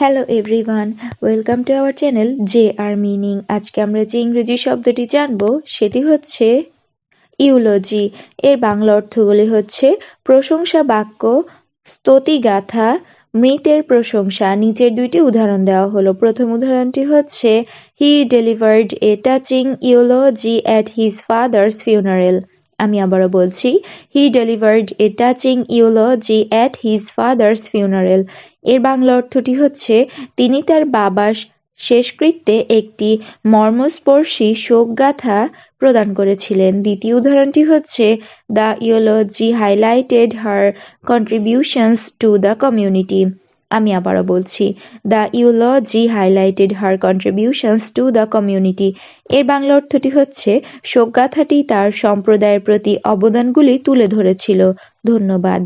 Hello everyone welcome to our channel J R meaning আজকে আমরা যে ইংরেজি শব্দটি জানব, সেটি হচ্ছে ইউলজি এর বাংলা অর্থগুলি হচ্ছে প্রশংসা বাক্য স্তুতিগাথা মৃতের প্রশংসা। নিচের দুইটি উদাহরণ দেওয়া হলো। প্রথম উদাহরণটি হচ্ছে he delivered a touching eulogy at his father's funeral আমি আবারও বলছি he delivered a touching eulogy at his father's funeral এর বাংলা অর্থটি হচ্ছে, তিনি তার বাবার শেষকৃত্যে একটি মর্মস্পর্শী শোকগাথা প্রদান করেছিলেন। দ্বিতীয় উদাহরণটি হচ্ছে the eulogy highlighted her contributions to the community আমি আবারও বলছি, the eulogy highlighted her contributions to the community. এর বাংলা অর্থটি হচ্ছে, শোকগাথাটি তার সম্প্রদায়ের প্রতি অবদানগুলি তুলে ধরেছিল। ধন্যবাদ।